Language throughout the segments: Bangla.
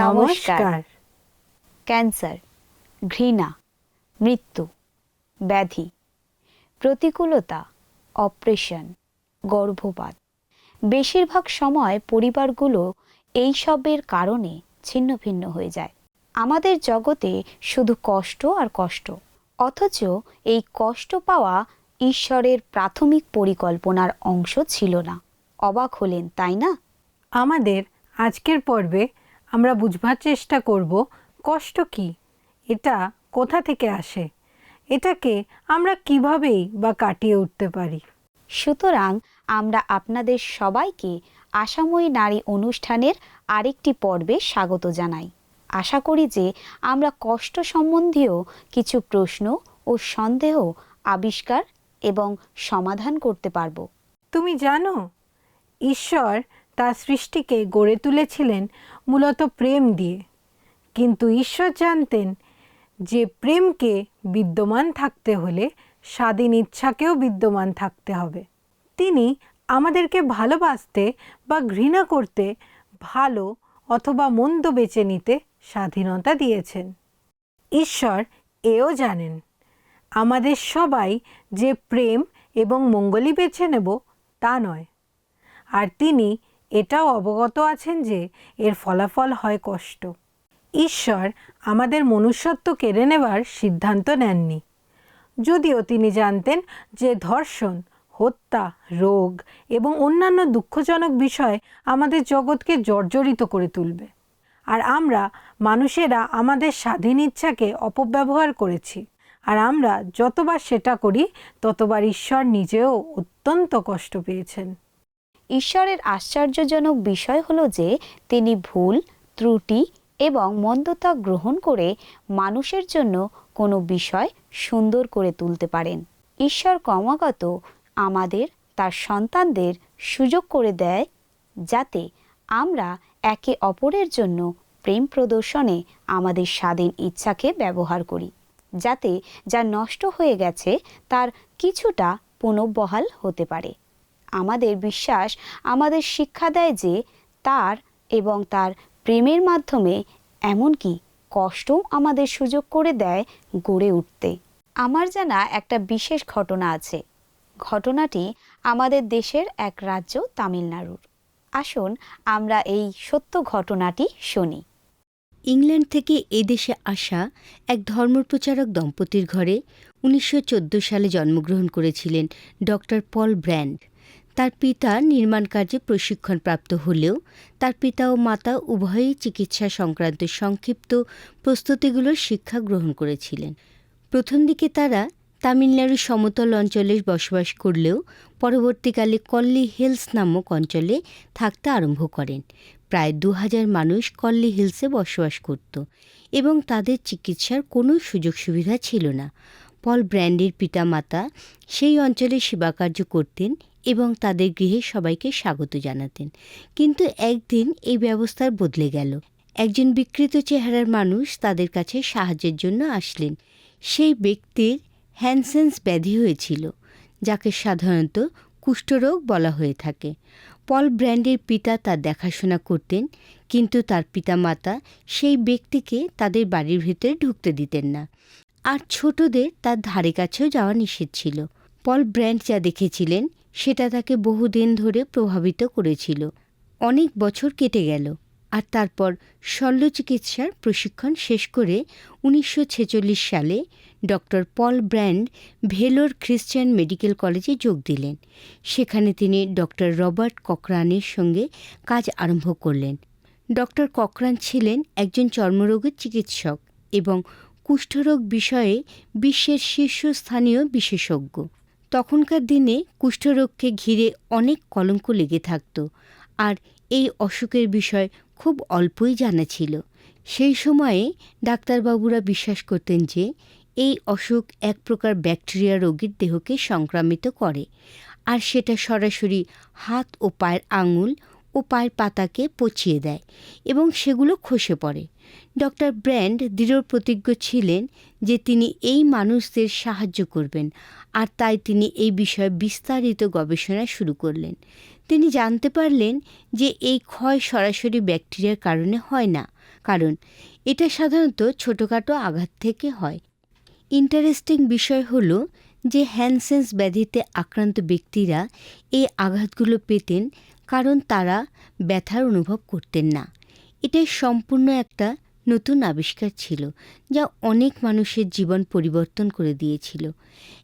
নমস্কার। ক্যান্সার ঘৃণা মৃত্যু ব্যাধি প্রতিকূলতা অপারেশন গর্ভপাত। বেশিরভাগ সময় পরিবারগুলো এইসবের কারণে ছিন্ন ভিন্ন হয়ে যায়। আমাদের জগতে শুধু কষ্ট আর কষ্ট অথচ এই কষ্ট পাওয়া ঈশ্বরের প্রাথমিক পরিকল্পনার অংশ ছিল না। অবাক হলেন তাই না? আমাদের আজকের পর্বে আমরা বুঝবার চেষ্টা করব কষ্ট কি? এটা কোথা থেকে আসে? এটাকে আমরা কিভাবেই বা কাটিয়ে উঠতে পারি? সুতরাং আমরা আপনাদের সবাইকে আশাময়ী নারী অনুষ্ঠানের আরেকটি পর্বে স্বাগত জানাই। আশা করি যে আমরা কষ্ট সম্বন্ধীয় কিছু প্রশ্ন ও সন্দেহ আবিষ্কার এবং সমাধান করতে পারব। তুমি জানো ঈশ্বর তার সৃষ্টিকে গড়ে তুলেছিলেন মূলত প্রেম দিয়ে। কিন্তু ঈশ্বর জানতেন যে প্রেমকে বিদ্যমান থাকতে হলে স্বাধীন ইচ্ছাকেও বিদ্যমান থাকতে হবে। তিনি আমাদেরকে ভালোবাসতে বা ঘৃণা করতে ভালো অথবা মন্দ বেছে নিতে স্বাধীনতা দিয়েছেন। ঈশ্বর এও জানেন, আমাদের সবাই যে প্রেম এবং মঙ্গলই বেছে নেব তা নয়। আর তিনি এটাও অবগত আছেন যে এর ফলাফল হয় কষ্ট। ঈশ্বর আমাদের মনুষ্যত্ব কেড়ে নেবার সিদ্ধান্ত নেননি। যদিও তিনি জানতেন যে ধর্ষণ, হত্যা, রোগ এবং অন্যান্য দুঃখজনক বিষয় আমাদের জগৎকে জর্জরিত করে তুলবে। আর আমরা মানুষেরা আমাদের স্বাধীন ইচ্ছাকে অপব্যবহার করেছি। আর আমরা যতবার সেটা করি, ততবার ঈশ্বর নিজেও অত্যন্ত কষ্ট পেয়েছেন। ঈশ্বরের আশ্চর্যজনক বিষয় হলো যে, তিনি ভুল, ত্রুটি এবং মন্দতা গ্রহণ করে মানুষের জন্য কোনো বিষয় সুন্দর করে তুলতে পারেন। ঈশ্বর ক্রমাগত আমাদের, তার সন্তানদের সুযোগ করে দেয় যাতে আমরা একে অপরের জন্য প্রেম প্রদর্শনে আমাদের স্বাধীন ইচ্ছাকে ব্যবহার করি, যাতে যা নষ্ট হয়ে গেছে তার কিছুটা পুনঃবহাল হতে পারে। আমাদের বিশ্বাস, আমাদের শিক্ষা দেয় যে তার এবং তার প্রেমের মাধ্যমে এমনকি কষ্টও আমাদের সুযোগ করে দেয় গড়ে উঠতে। আমার জানা একটা বিশেষ ঘটনা আছে। ঘটনাটি আমাদের দেশের এক রাজ্য, তামিলনাড়ুর। আসুন আমরা এই সত্য ঘটনাটি শুনি। ইংল্যান্ড থেকে এদেশে আসা এক ধর্মপ্রচারক দম্পতির ঘরে উনিশশো চোদ্দ সালে জন্মগ্রহণ করেছিলেন ডক্টর পল ব্র্যান্ড। তার পিতা নির্মাণ কার্যে প্রশিক্ষণপ্রাপ্ত হলেও তার পিতা ও মাতা উভয়ই চিকিৎসা সংক্রান্ত সংক্ষিপ্ত প্রস্তুতিগুলোর শিক্ষা গ্রহণ করেছিলেন। প্রথম দিকে তারা তামিলনাড়ুর সমতল অঞ্চলে বসবাস করলেও পরবর্তীকালে কল্লি হিলস নামক অঞ্চলে থাকতে আরম্ভ করেন। প্রায় দু হাজার মানুষ কল্লি হিলসে বসবাস করত এবং তাদের চিকিৎসার কোনো সুযোগ সুবিধা ছিল না। পল ব্র্যান্ডের পিতামাতা সেই অঞ্চলে সেবাকার্য করতেন এবং তাদের গৃহে সবাইকে স্বাগত জানাতেন। কিন্তু একদিন এই ব্যবস্থার বদলে গেল। একজন বিকৃত চেহারার মানুষ তাদের কাছে সাহায্যের জন্য আসলেন। সেই ব্যক্তির হ্যানসেন্স ব্যাধি হয়েছিল, যাকে সাধারণত কুষ্ঠরোগ বলা হয়ে থাকে। পল ব্র্যান্ডের পিতা তার দেখাশোনা করতেন, কিন্তু তার পিতামাতা সেই ব্যক্তিকে তাদের বাড়ির ভেতরে ঢুকতে দিতেন না। আর ছোটদের তার ধারে কাছেও যাওয়া নিষেধ ছিল। পল ব্র্যান্ড যা দেখেছিলেন সেটা তাকে বহুদিন ধরে প্রভাবিত করেছিল। অনেক বছর কেটে গেল আর তারপর শল্য চিকিৎসার প্রশিক্ষণ শেষ করে উনিশশো ছেচল্লিশ সালে doctor Paul Brand Vellore Christian medical কলেজে যোগ দিলেন। সেখানে তিনি ডক্টর রবার্ট ককরানের সঙ্গে কাজ আরম্ভ করলেন। ডক্টর ককরান ছিলেন একজন চর্মরোগের চিকিৎসক এবং কুষ্ঠরোগ বিষয়ে বিশ্বের শীর্ষস্থানীয় বিশেষজ্ঞ। তখনকার দিনে কুষ্ঠরোগকে ঘিরে অনেক কলঙ্ক লেগে থাকত, আর এই অসুখের বিষয় খুব অল্পই জানা ছিল। সেই সময়ে ডাক্তারবাবুরা বিশ্বাস করতেন যে, এই অসুখ এক প্রকার ব্যাকটেরিয়া রোগীর দেহকে সংক্রামিত করে, আর সেটা সরাসরি হাত ও পায়ের আঙুল ও পায়ের পাতাকে পচিয়ে দেয় এবং সেগুলো খসে পড়ে। ডক্টর ব্র্যান্ড দৃঢ় প্রতিজ্ঞ ছিলেন যে তিনি এই মানুষদের সাহায্য করবেন আর তাই তিনি এই বিষয়ে বিস্তারিত গবেষণা শুরু করলেন। তিনি জানতে পারলেন যে এই ক্ষয় সরাসরি ব্যাকটেরিয়ার কারণে হয় না, কারণ এটা সাধারণত ছোটোখাটো আঘাত থেকে হয়। ইন্টারেস্টিং বিষয় হলো যে হ্যানসেন্স ব্যাধিতে আক্রান্ত ব্যক্তিরা এই আঘাতগুলো পেতেন কারণ তারা ব্যথার অনুভব করতেন না। এটাই সম্পূর্ণ একটা নতুন আবিষ্কার ছিল, যা অনেক মানুষের জীবন পরিবর্তন করে দিয়েছিল।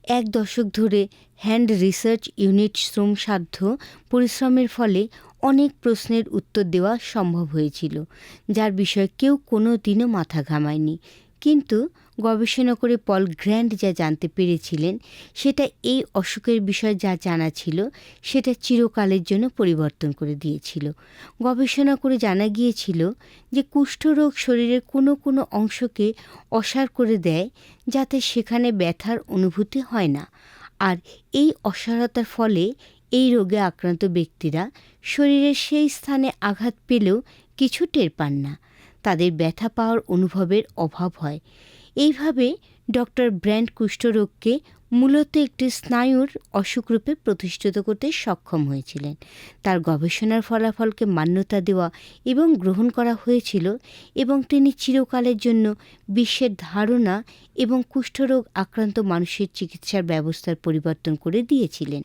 এক দশক ধরে হ্যান্ড রিসার্চ ইউনিট শ্রমসাধ্য পরিশ্রমের ফলে অনেক প্রশ্নের উত্তর দেওয়া সম্ভব হয়েছিল, যার বিষয়ে কেউ কোনো দিনও মাথা ঘামায়নি। কিন্তু গবেষণা করে পল গ্র্যান্ড যা জানতে পেরেছিলেন, সেটা এই অসুখের বিষয়ে যা জানা ছিল, সেটা চিরকালের জন্য পরিবর্তন করে দিয়েছিল। গবেষণা করে জানা গিয়েছিল যে কুষ্ঠরোগ শরীরের কোনো কোনো অংশকে অসার করে দেয়, যাতে সেখানে ব্যথার অনুভূতি হয় না। আর এই অসারতার ফলে এই রোগে আক্রান্ত ব্যক্তিরা শরীরের সেই স্থানে আঘাত পেলেও কিছু টের পান না। তাদের ব্যথা পাওয়ার অনুভবের অভাব হয়। এইভাবে ডক্টর ব্র্যান্ড কুষ্ঠরোগকে মূলত একটি স্নায়ুর অসুখরূপে প্রতিষ্ঠিত করতে সক্ষম হয়েছিলেন। তার গবেষণার ফলাফলকে মান্যতা দেওয়া এবং গ্রহণ করা হয়েছিল এবং তিনি চিরকালের জন্য বিশ্বের ধারণা এবং কুষ্ঠরোগ আক্রান্ত মানুষের চিকিৎসার ব্যবস্থার পরিবর্তন করে দিয়েছিলেন।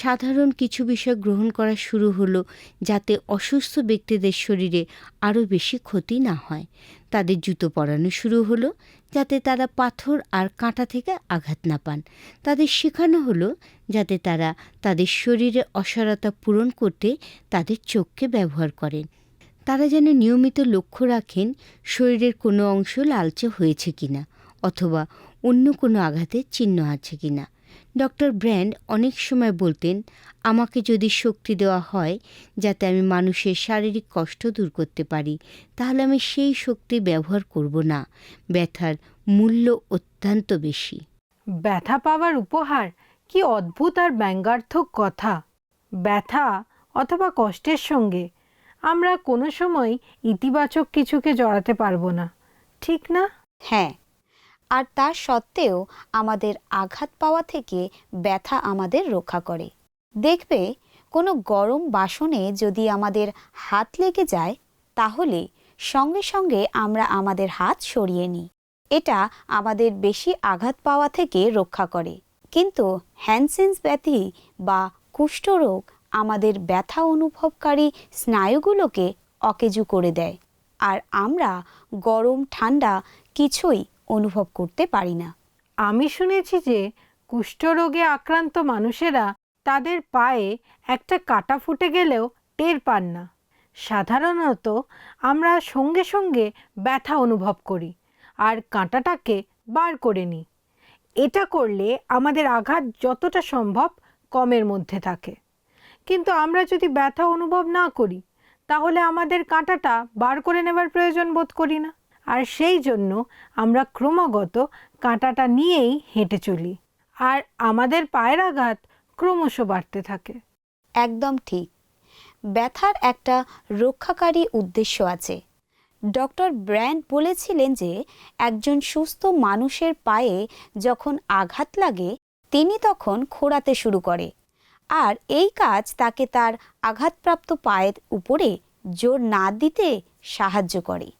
সাধারণ কিছু বিষয় গ্রহণ করা শুরু হলো যাতে অসুস্থ ব্যক্তিদের শরীরে আরও বেশি ক্ষতি না হয়। তাদের জুতো পরানো শুরু হলো যাতে তারা পাথর আর কাঁটা থেকে আঘাত না পান। তাদের শেখানো হলো যাতে তারা তাদের শরীরে অসারতা পূরণ করতে তাদের চোখকে ব্যবহার করেন। তারা যেন নিয়মিত লক্ষ্য রাখেন শরীরের কোনো অংশ লালচে হয়েছে কিনা অথবা অন্য কোনো আঘাতের চিহ্ন আছে কিনা। ডক্টর ব্র্যান্ড অনেক সময় বলতেন আমাকে যদি শক্তি দেওয়া হয় যাতে আমি মানুষের শারীরিক কষ্ট দূর করতে পারি তাহলে আমি সেই শক্তি ব্যবহার করব না। ব্যথার মূল্য অত্যন্ত বেশি। ব্যথা পাওয়ার উপহার? কি অদ্ভুত আর ব্যঙ্গার্থক কথা। ব্যথা অথবা কষ্টের সঙ্গে। আমরা কোনো সময় ইতিবাচক কিছুকে জড়াতে পারব না। ঠিক না? হ্যাঁ আর তা সত্ত্বেও আমাদের আঘাত পাওয়া থেকে ব্যথা আমাদের রক্ষা করে। দেখবে, কোনো গরম বাসনে যদি আমাদের হাত লেগে যায়, তাহলে সঙ্গে সঙ্গে আমরা আমাদের হাত সরিয়ে নিই। এটা আমাদের বেশি আঘাত পাওয়া থেকে রক্ষা করে। কিন্তু হ্যানসেন্স ব্যাধি বা কুষ্ঠরোগ আমাদের ব্যথা অনুভবকারী স্নায়ুগুলোকে অকেজু করে দেয়। আর আমরা গরম, ঠান্ডা কিছুই অনুভব করতে পারি না। আমি শুনেছি যে কুষ্ঠরোগে আক্রান্ত মানুষেরা তাদের পায়ে একটা কাটা ফুটে গেলেও টের পান না। সাধারণত আমরা সঙ্গে সঙ্গে ব্যথা অনুভব করি আর কাঁটাটাকে বার করে নিই। এটা করলে আমাদের আঘাত যতটা সম্ভব কমের মধ্যে থাকে। কিন্তু আমরা যদি ব্যথা অনুভব না করি, তাহলে আমাদের কাঁটাটা বার করে নেবার প্রয়োজন বোধ করি না। আর সেই জন্য আমরা ক্রমাগত কাঁটাটা নিয়েই হেঁটে চলি। আর আমাদের পায়ের আঘাত ক্রমশ বাড়তে থাকে। একদম ঠিক। ব্যথার একটা রক্ষাকারী উদ্দেশ্য আছে। ডক্টর ব্র্যান্ড বলেছিলেন যে, একজন সুস্থ মানুষের পায়ে যখন আঘাত লাগে, তিনি তখন খোঁড়াতে শুরু করে। আর এই কাজ তাকে তার আঘাতপ্রাপ্ত পায়ের উপরে জোর না দিতে সাহায্য করে।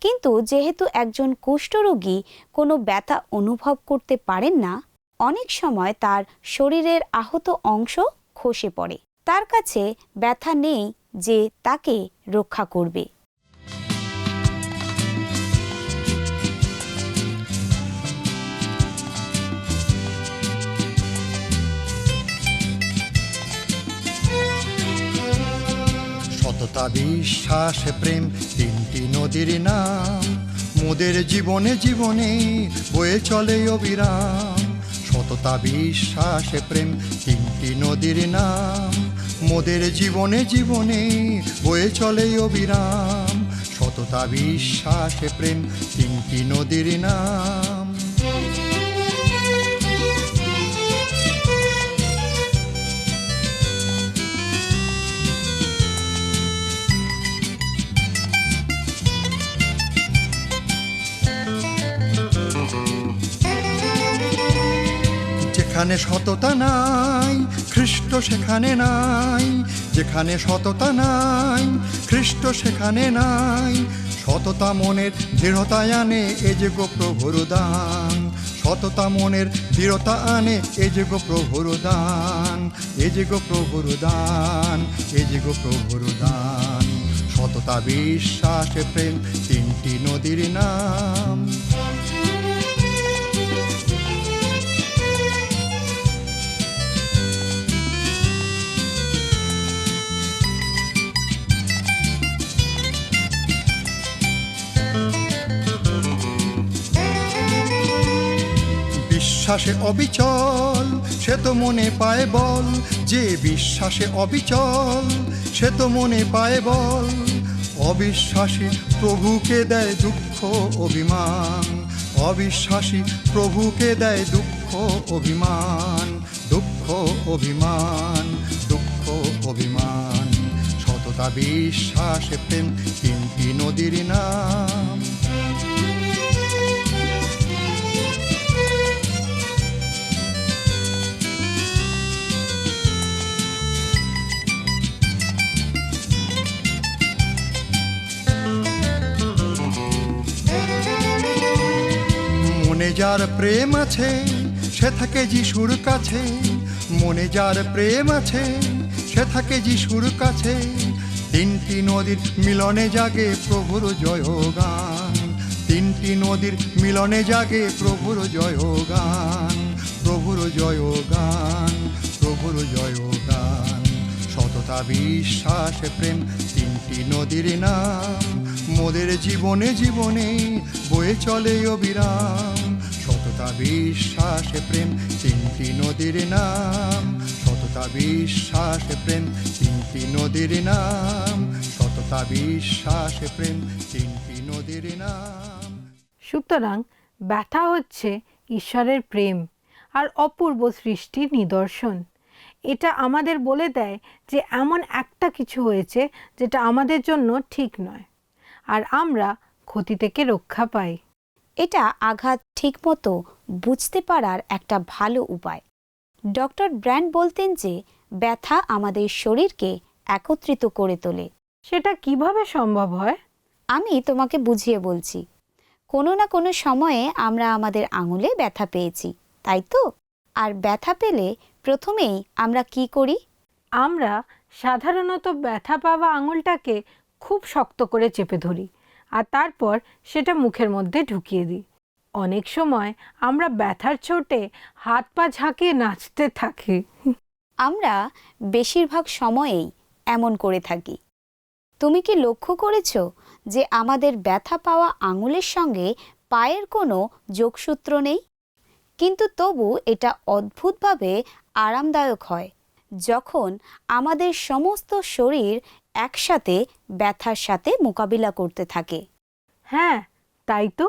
কিন্তু যেহেতু একজন কুষ্ঠরোগী কোনো ব্যথা অনুভব করতে পারেন না, অনেক সময় তার শরীরের আহত অংশ খসে পড়ে। তার কাছে ব্যথা নেই যে তাকে রক্ষা করবে। সততা বিশ্বাস প্রেম, তিনটি নদীর নাম। মোদের জীবনে জীবনে বয়ে চলে অবিরাম। সততা, বিশ্বাস প্রেম, তিনটি নদীর নাম। মোদের জীবনে জীবনে বয়ে চলে অবিরাম। সততা, বিশ্বাস প্রেম, তিনটি নদীর নাম। যেখানে সততা নাই খ্রিস্ট সেখানে নাই, যেখানে সততা নাই খ্রিস্ট সেখানে নাই। সততা মনের দৃঢ়তায় আনে, এ যে গো প্রভুর দান। সততা মনের দৃঢ়তা আনে, এ যে গো প্রভুর দান। এ যে গো প্রভুর দান, এ যে গো প্রভুর দান। সততা, বিশ্বাস, প্রেম, তিনটি নদীর নাম। বিশ্বাসে অবিচল, সে তো মনে পায় বল। যে বিশ্বাসে অবিচল, সে তো মনে পায় বল। অবিশ্বাসী প্রভুকে দেয় দুঃখ, অভিমান। অবিশ্বাসী প্রভুকে দেয় দুঃখ, অভিমান। দুঃখ অভিমান। দুঃখ, অভিমান। সততা, বিশ্বাসে প্রেম তিনটি নদীর নাম। যার প্রেম আছে, সে থাকে যিশুর কাছে। মনে যার প্রেম আছে, সে থাকে যিশুর কাছে। তিনটি নদীর মিলনে জাগে প্রভুর জয় গান তিনটি নদীর মিলনে জাগে প্রভুর জয় গান প্রভুর জয় গান প্রভুর জয় গান সততা, বিশ্বাস, প্রেম তিনটি নদীর নাম। মোদের জীবনে জীবনে বয়ে চলে অবিরাম। বিশ্বাস প্রেম, তিনটি নদীর নাম। সততা, বিশ্বাস প্রেম, তিনটি নদীর নাম। সততা, বিশ্বাস প্রেম, তিনটি নদীর নাম। সুতরাং ব্যথা হচ্ছে ঈশ্বরের প্রেম আর অপূর্ব সৃষ্টির নিদর্শন। এটা আমাদের বলে দেয় যে এমন একটা কিছু হয়েছে যেটা আমাদের জন্য ঠিক নয়। আর আমরা ক্ষতি থেকে রক্ষা পাই। এটা আঘাত ঠিকমতো বুঝতে পারার একটা ভালো উপায়। ডক্টর ব্র্যান্ড বলতেন যে ব্যথা আমাদের শরীরকে একত্রিত করে তোলে। সেটা কীভাবে সম্ভব হয়? আমি তোমাকে বুঝিয়ে বলছি। কোনো না কোনো সময়ে আমরা আমাদের আঙুলে ব্যথা পেয়েছি তাই তো? আর ব্যথা পেলে প্রথমেই আমরা কি করি? আমরা সাধারণত ব্যথা পাওয়া আঙুলটাকে খুব শক্ত করে চেপে ধরি। আর তারপর সেটা মুখের মধ্যে ঢুকিয়ে দিই। অনেক সময় আমরা ব্যথার চোটে হাত পা ঝাঁকিয়ে নাচতে থাকি। আমরা বেশিরভাগ সময়েই এমন করে থাকি। তুমি কি লক্ষ্য করেছ যে আমাদের ব্যথা পাওয়া আঙুলের সঙ্গে পায়ের কোনো যোগসূত্র নেই? কিন্তু তবু এটা অদ্ভুতভাবে আরামদায়ক হয়। যখন আমাদের সমস্ত শরীর একসাথে ব্যথার সাথে মোকাবিলা করতে থাকে। হ্যাঁ তাই তো।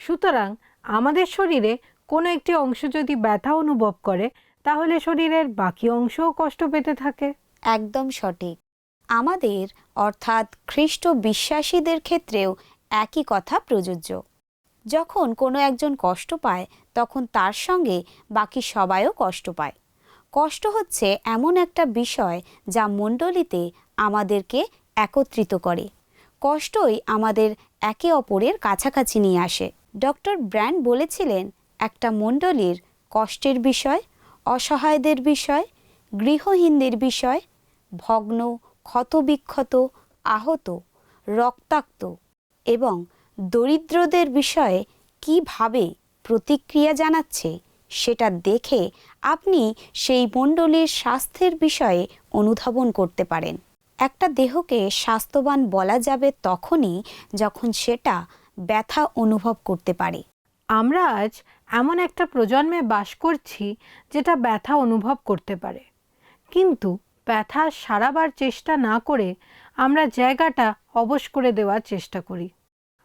সুতরাং আমাদের শরীরে কোনো একটি অংশ যদি ব্যথা অনুভব করে তাহলে শরীরের বাকি অংশও কষ্ট পেতে থাকে। একদম সঠিক। আমাদের অর্থাৎ খ্রিস্ট বিশ্বাসীদের ক্ষেত্রেও একই কথা প্রযোজ্য। যখন কোনো একজন কষ্ট পায় তখন তার সঙ্গে বাকি সবাইও কষ্ট পায়। কষ্ট হচ্ছে এমন একটা বিষয় যা মণ্ডলীতে আমাদেরকে একত্রিত করে। কষ্টই আমাদের একে অপরের কাছাকাছি নিয়ে আসে। ডক্টর ব্র্যান্ড বলেছিলেন, একটা মণ্ডলীর কষ্টের বিষয়, অসহায়দের বিষয়, গৃহহীনদের বিষয়, ভগ্ন, ক্ষতবিক্ষত, আহত, রক্তাক্ত এবং দরিদ্রদের বিষয়ে কীভাবে প্রতিক্রিয়া জানাচ্ছে সেটা দেখে আপনি সেই মণ্ডলীর স্বাস্থ্যের বিষয়ে অনুধাবন করতে পারেন। একটা দেহকে স্বাস্থ্যবান বলা যাবে তখনই যখন সেটা ব্যথা অনুভব করতে পারে। আমরা আজ এমন একটা প্রজন্মে বাস করছি যেটা ব্যথা অনুভব করতে পারে। কিন্তু ব্যথা সারাবার চেষ্টা না করে আমরা জায়গাটা অবশ করে দেওয়ার চেষ্টা করি।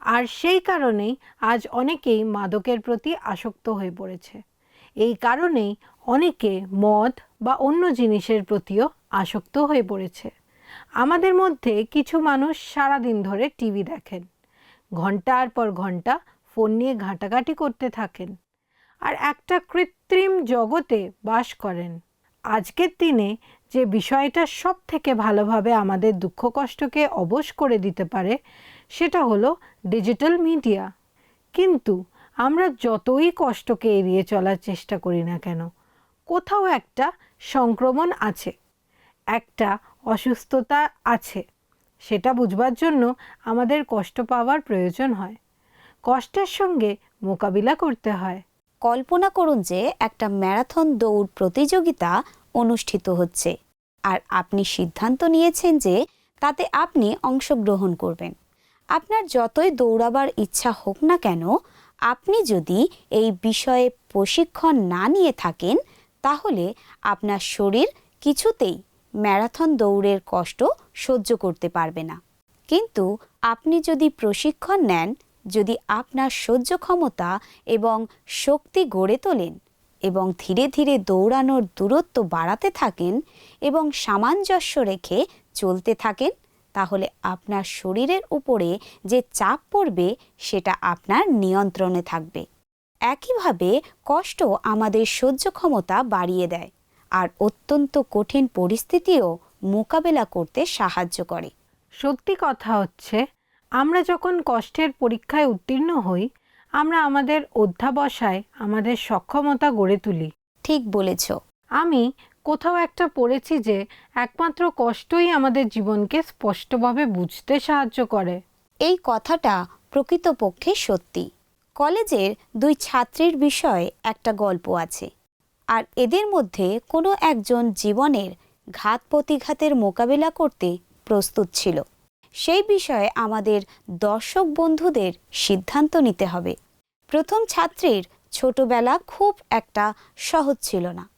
আর সেই কারণেই আজ অনেকেই মাদকের প্রতি আসক্ত হয়ে পড়েছে। এই কারণেই অনেকে মদ বা অন্য জিনিসের প্রতিও আসক্ত হয়ে পড়েছে। আমাদের মধ্যে কিছু মানুষ সারাদিন ধরে টিভি দেখেন। ঘণ্টার পর ঘণ্টা ফোন নিয়ে ঘাঁটাঘাঁটি করতে থাকেন আর একটা কৃত্রিম জগতে বাস করেন। আজকের দিনে যে বিষয়টা সব থেকে ভালোভাবে আমাদের দুঃখ কষ্টকে অবশ করে দিতে পারে, সেটা হলো ডিজিটাল মিডিয়া। কিন্তু আমরা যতই কষ্টকে এড়িয়ে চলার চেষ্টা করি না কেন, কোথাও একটা সংক্রমণ আছে, একটা অসুস্থতা আছে, সেটা বুঝবার জন্য আমাদের কষ্ট পাওয়ার প্রয়োজন হয়। কষ্টের সঙ্গে মোকাবিলা করতে হয়। কল্পনা করুন যে একটা ম্যারাথন দৌড় প্রতিযোগিতা অনুষ্ঠিত হচ্ছে আর আপনি সিদ্ধান্ত নিয়েছেন যে তাতে আপনি অংশগ্রহণ করবেন। আপনার যতই দৌড়াবার ইচ্ছা হোক না কেন আপনি যদি এই বিষয়ে প্রশিক্ষণ না নিয়ে থাকেন, তাহলে আপনার শরীর কিছুতেই ম্যারাথন দৌড়ের কষ্ট সহ্য করতে পারবে না। কিন্তু আপনি যদি প্রশিক্ষণ নেন, যদি আপনার সহ্য ক্ষমতা এবং শক্তি গড়ে তোলেন এবং ধীরে ধীরে দৌড়ানোর দূরত্ব বাড়াতে থাকেন এবং সামঞ্জস্য রেখে চলতে থাকেন তাহলে আপনার শরীরের উপরে যে চাপ পড়বে সেটা আপনার নিয়ন্ত্রণে থাকবে। একইভাবে কষ্ট আমাদের সহ্য ক্ষমতা বাড়িয়ে দেয় আর অত্যন্ত কঠিন পরিস্থিতিও মোকাবেলা করতে সাহায্য করে। সত্যি কথা হচ্ছে আমরা যখন কষ্টের পরীক্ষায় উত্তীর্ণ হই আমরা আমাদের অধ্যাবসায় আমাদের সক্ষমতা গড়ে তুলি। ঠিক বলেছ। আমি কোথাও একটা পড়েছি যে একমাত্র কষ্টই আমাদের জীবনকে স্পষ্টভাবে বুঝতে সাহায্য করে। এই কথাটা প্রকৃতপক্ষে সত্যি। কলেজের দুই ছাত্রীর বিষয়ে একটা গল্প আছে। আর এদের মধ্যে কোনো একজন জীবনের ঘাত প্রতিঘাতের মোকাবিলা করতে প্রস্তুত ছিল। সেই বিষয়ে আমাদের দর্শক বন্ধুদের সিদ্ধান্ত নিতে হবে। প্রথম ছাত্রীর ছোটবেলা খুব একটা সহজ ছিল না।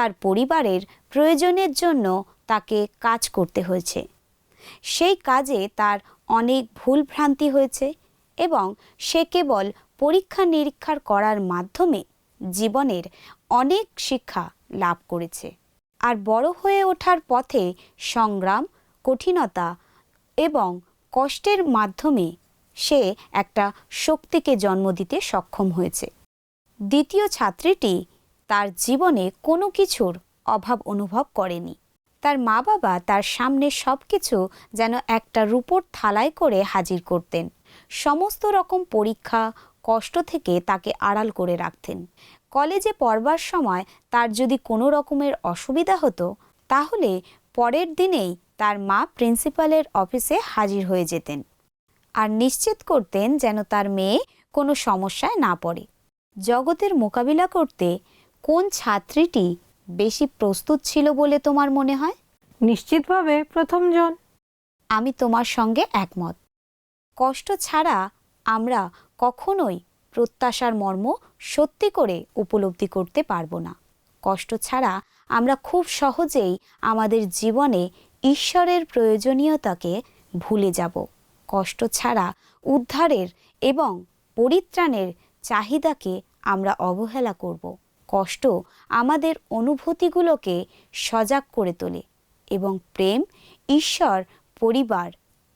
তার পরিবারের প্রয়োজনের জন্য তাকে কাজ করতে হয়েছে। সেই কাজে তার অনেক ভুল ভ্রান্তি হয়েছে এবং সে কেবল পরীক্ষা নিরীক্ষার করার মাধ্যমে জীবনের অনেক শিক্ষা লাভ করেছে। আর বড় হয়ে ওঠার পথে সংগ্রাম, কঠিনতা এবং কষ্টের মাধ্যমে সে একটা শক্তিকে জন্ম দিতে সক্ষম হয়েছে। দ্বিতীয় ছাত্রীটি তার জীবনে কোনো কিছুর অভাব অনুভব করেনি। তার মা বাবা তার সামনে সব কিছু যেন একটা রূপোর থালায় করে হাজির করতেন। সমস্ত রকম পরীক্ষা, কষ্ট থেকে তাকে আড়াল করে রাখতেন। কলেজে পড়বার সময় তার যদি কোনো রকমের অসুবিধা হতো, তাহলে পরের দিনেই তার মা প্রিন্সিপালের অফিসে হাজির হয়ে যেতেন আর নিশ্চিত করতেন যেন তার মেয়ে কোনো সমস্যায় না পড়ে। জগতের মোকাবিলা করতে কোন ছাত্রীটি বেশি প্রস্তুত ছিল বলে তোমার মনে হয়? নিশ্চিতভাবে প্রথমজন আমি তোমার সঙ্গে একমত। কষ্ট ছাড়া আমরা কখনোই প্রত্যাশার মর্ম সত্যি করে উপলব্ধি করতে পারব না। কষ্ট ছাড়া আমরা খুব সহজেই আমাদের জীবনে ঈশ্বরের প্রয়োজনীয়তাকে ভুলে যাব। কষ্ট ছাড়া উদ্ধারের এবং পরিত্রাণের চাহিদাকে আমরা অবহেলা করব। কষ্ট আমাদের অনুভূতিগুলোকে সজাগ করে তোলে এবং প্রেম, ঈশ্বর, পরিবার,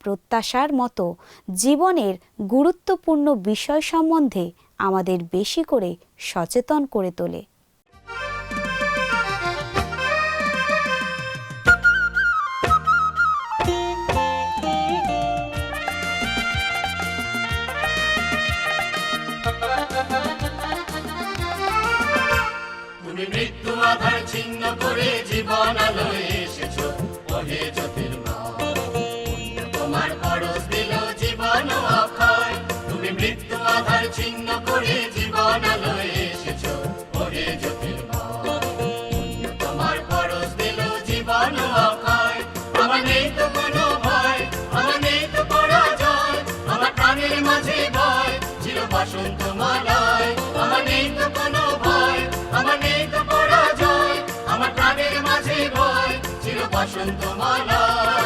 প্রত্যাশার মতো জীবনের গুরুত্বপূর্ণ বিষয় সম্বন্ধে আমাদের বেশি করে সচেতন করে তোলে। আধার ছিন্ন করে জীবন আলোয় এসেছ। ওহে তোমার পরশ দিল জীবন অক্ষয়। তুমি মৃত্যু আধার ছিন্ন করে চির বসন্ত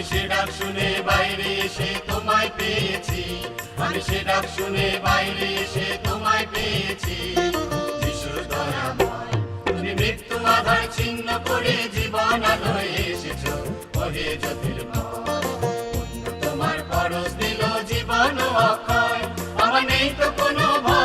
আমি সে ডাক শুনে বাইরে এসে তোমায় পেয়েছি। আমি সে ডাক শুনে বাইরে এসে তোমায় পেয়েছি। যিশুর দয়াময়, তুমি মৃত্যু আধার ছিন্ন করে জীবন আলোয় এসেছ। তোমার পরশ দিল জীবন অক্ষয়। আমার নেই তো কোনো ভয়।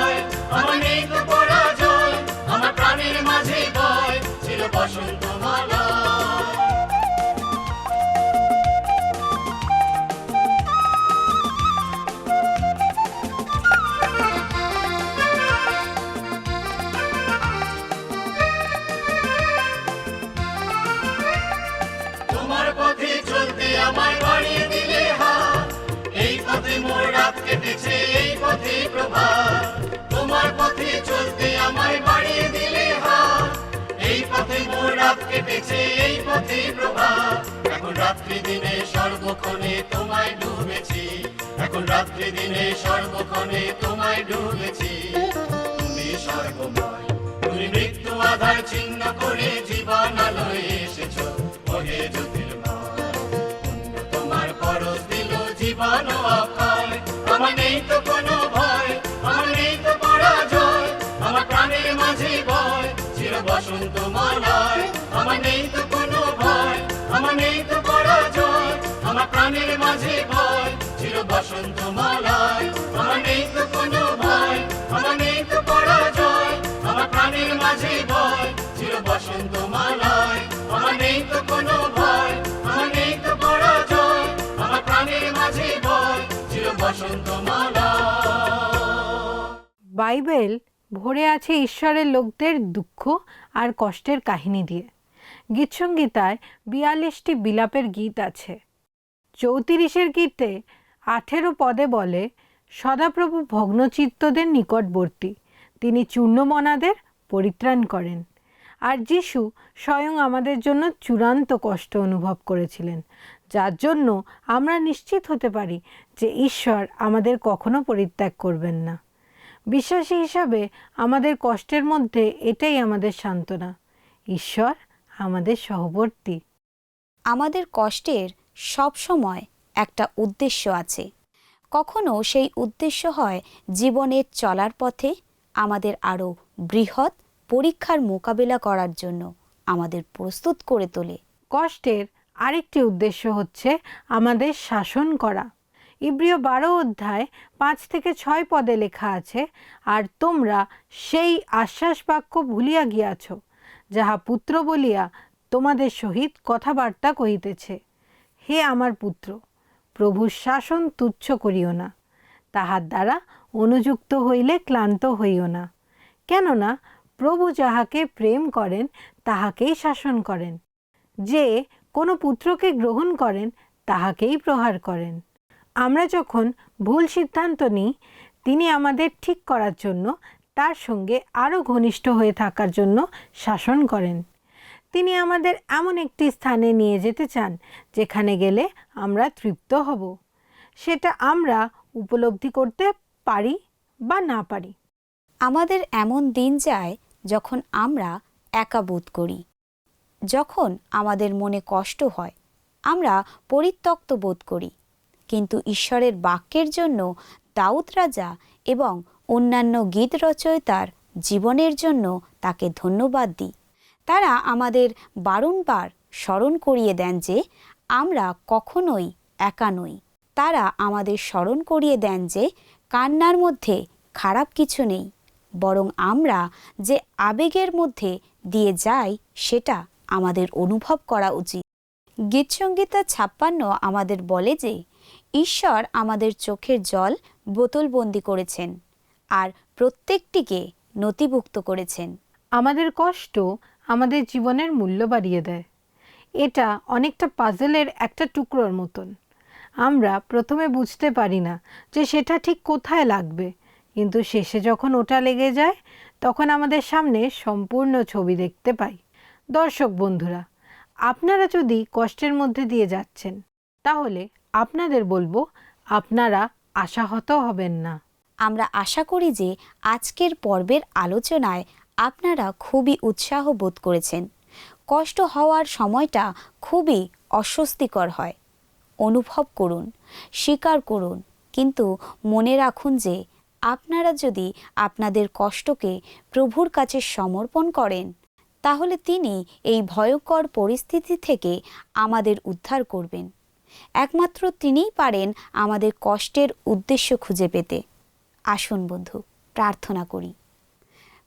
কেটেছে এই পথে এখন রাত্রি দিনে সর্বক্ষণে তোমায় ডুবেছি। এখন রাত্রি দিনে সর্বক্ষণে তোমায় ডুবেছি। তুমি সর্বময়, তুমি মৃত্যু আধার করে জীবন আলোয় এসেছ। ওহে জ্যোতির্ময় তোমার পরশ দিল জীবন অক্ষয়। আমার নেই তো কোনো ভয়, আমার নেই তো পরাজয়। আমার প্রাণের মাঝে ভয়, চির বসন্ত মালায়। মাঝে ভয় বসন্ত মালায় আমার নেই তো কোনো ভয়, আমার নেই তো পরাজয়। আমার প্রাণের মাঝে ভয় বসন্ত মালায় আমার নেই তো কোনো ভয়, আমার নেই তো পরাজয়। আমার প্রাণের মাঝে ভয় বসন্ত বাইবেল, ভরে আছে ঈশ্বরের লোকদের দুঃখ আর কষ্টের কাহিনী দিয়ে। গীতসঙ্গীতায় বিয়াল্লিশটি বিলাপের গীত আছে। চৌত্রিশের গীতে আঠেরো পদে বলে, সদাপ্রভু ভগ্নচিত্তদের নিকটবর্তী। তিনি চূর্ণমনাদের পরিত্রাণ করেন। আর যিশু স্বয়ং আমাদের জন্য চূড়ান্ত কষ্ট অনুভব করেছিলেন। যার জন্য আমরা নিশ্চিত হতে পারি যে ঈশ্বর আমাদের কখনো পরিত্যাগ করবেন না। বিশ্বাসী হিসাবে আমাদের কষ্টের মধ্যে এটাই আমাদের সান্ত্বনা। ঈশ্বর আমাদের সহবর্তী। আমাদের কষ্টের সব সময় একটা উদ্দেশ্য আছে। কখনো সেই উদ্দেশ্য হয় জীবনের চলার পথে আমাদের আরও বৃহৎ পরীক্ষার মোকাবিলা করার জন্য আমাদের প্রস্তুত করে তোলে। কষ্টের আরেকটি উদ্দেশ্য হচ্ছে আমাদের শাসন করা। ইব্রিয় বারো অধ্যায় পাঁচ থেকে ছয় পদে লেখা আছে, আর তোমরা সেই আশ্বাস বাক্য ভুলিয়া গিয়াছ, যাহা পুত্র বলিয়া তোমাদের সহিত কথাবার্তা কহিতেছে। হে আমার পুত্র, প্রভুর শাসন তুচ্ছ করিও না। তাহার দ্বারা অনুযুক্ত হইলে ক্লান্ত হইও না। কেননা প্রভু যাহাকে প্রেম করেন, তাহাকেই শাসন করেন। যে কোনো পুত্রকে গ্রহণ করেন, তাহাকেই প্রহার করেন। আমরা যখন ভুল সিদ্ধান্ত নিই, তিনি আমাদের ঠিক করার জন্য, তার সঙ্গে আরও ঘনিষ্ঠ হয়ে থাকার জন্য শাসন করেন। তিনি আমাদের এমন একটি স্থানে নিয়ে যেতে চান, যেখানে গেলে আমরা তৃপ্ত হব। সেটা আমরা উপলব্ধি করতে পারি বা না পারি। আমাদের এমন দিন যায় যখন আমরা একা বোধ করি। যখন আমাদের মনে কষ্ট হয়, আমরা পরিত্যক্ত বোধ করি। কিন্তু ঈশ্বরের বাক্যের জন্য দাউদ রাজা এবং অন্যান্য গীত রচয়িতার জীবনের জন্য তাকে ধন্যবাদ দিই। তারা আমাদের বারংবার স্মরণ করিয়ে দেন যে আমরা কখনোই একা নই। তারা আমাদের স্মরণ করিয়ে দেন যে কান্নার মধ্যে খারাপ কিছু নেই, বরং আমরা যে আবেগের মধ্যে দিয়ে যাই সেটা আমাদের অনুভব করা উচিত। গীতসংগীতা ছাপ্পান্ন আমাদের বলে যে, ঈশ্বর আমাদের চোখের জল বোতলবন্দি করেছেন আর প্রত্যেকটিকে নথিভুক্ত করেছেন। আমাদের কষ্ট আমাদের জীবনের মূল্য বাড়িয়ে দেয়। এটা অনেকটা পাজেলের একটা টুকরোর মতন। আমরা প্রথমে বুঝতে পারি না যে সেটা ঠিক কোথায় লাগবে, কিন্তু শেষে যখন ওটা লেগে যায়, তখন আমাদের সামনে সম্পূর্ণ ছবি দেখতে পাই। দর্শক বন্ধুরা, আপনারা যদি কষ্টের মধ্যে দিয়ে যাচ্ছেন, তাহলে আপনাদের বলব, আপনারা আশাহত হবেন না। আমরা আশা করি যে আজকের পর্বের আলোচনায় আপনারা খুবই উৎসাহ বোধ করেছেন। কষ্ট হওয়ার সময়টা খুবই অস্বস্তিকর হয়। অনুভব করুন, স্বীকার করুন, কিন্তু মনে রাখুন যে আপনারা যদি আপনাদের কষ্টকে প্রভুর কাছে সমর্পণ করেন, তাহলে তিনি এই ভয়ঙ্কর পরিস্থিতি থেকে আমাদের উদ্ধার করবেন। একমাত্র তিনিই পারেন আমাদের কষ্টের উদ্দেশ্য খুঁজে পেতে। আসুন বন্ধু, প্রার্থনা করি।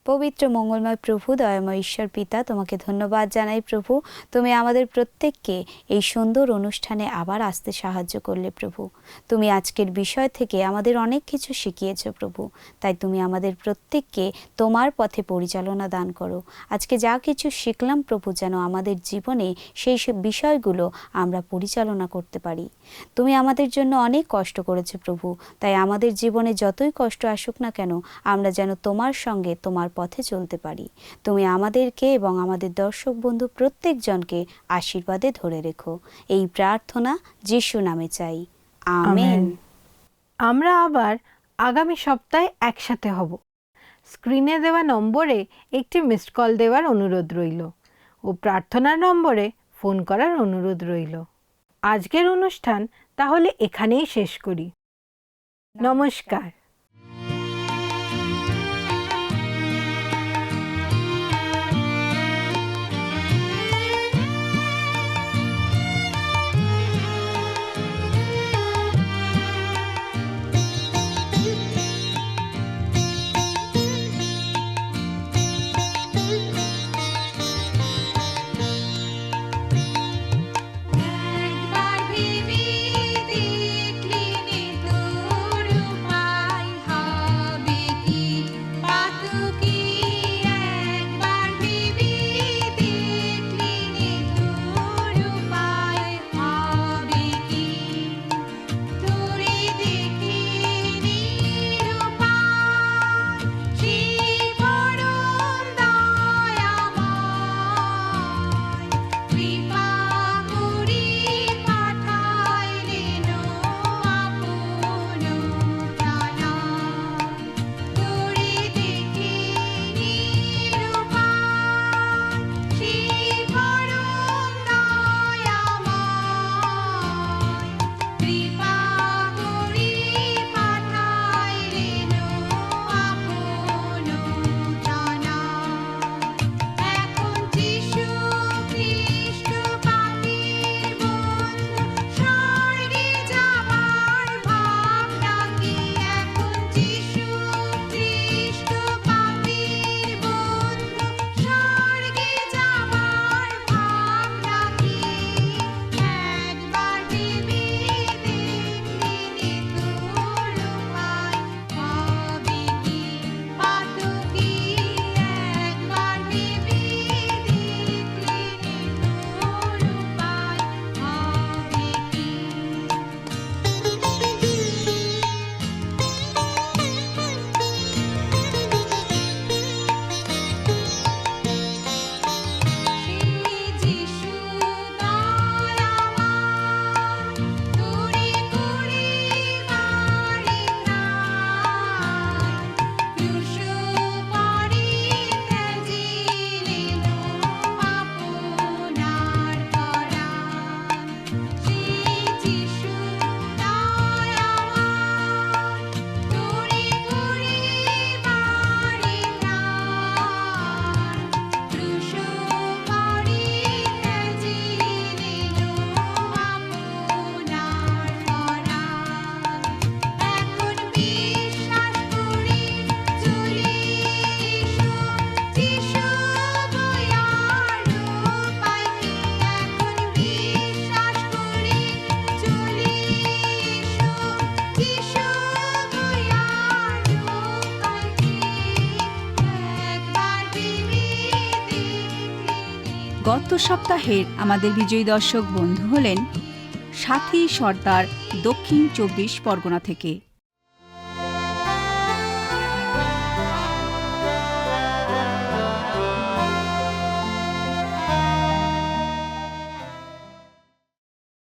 পবিত্র, মঙ্গলময় প্রভু, দয়াময় ঈশ্বর পিতা, তোমাকে ধন্যবাদ জানাই প্রভু। তুমি আমাদের প্রত্যেককে এই সুন্দর অনুষ্ঠানে আবার আসতে সাহায্য করলে প্রভু। তুমি আজকের বিষয় থেকে আমাদের অনেক কিছু শিখিয়েছ প্রভু। তাই তুমি আমাদের প্রত্যেককে তোমার পথে পরিচালনা দান করো। আজকে যা কিছু শিখলাম প্রভু, যেন আমাদের জীবনে সেই সব বিষয়গুলো আমরা পরিচালনা করতে পারি। তুমি আমাদের জন্য অনেক কষ্ট করেছ প্রভু। তাই আমাদের জীবনে যতই কষ্ট আসুক না কেন, আমরা যেন তোমার সঙ্গে তোমার পথে চলতে পারি। তুমি আমাদেরকে এবং আমাদের দর্শক বন্ধু প্রত্যেকজনকে আশীর্বাদে ধরে রেখো। এই প্রার্থনা যিশু নামে চাই। আমেন। আমরা আবার আগামী সপ্তাহে একসাথে হব। স্ক্রিনে দেওয়া নম্বরে একটি মিসড কল দেওয়ার অনুরোধ রইল ও প্রার্থনার নম্বরে ফোন করার অনুরোধ রইল। আজকের অনুষ্ঠান তাহলে এখানেই শেষ করি। নমস্কার। সপ্তাহের আমাদের বিজয়ী দর্শক বন্ধু হলেন সাথী সর্দার দক্ষিণ চব্বিশ পরগনা থেকে।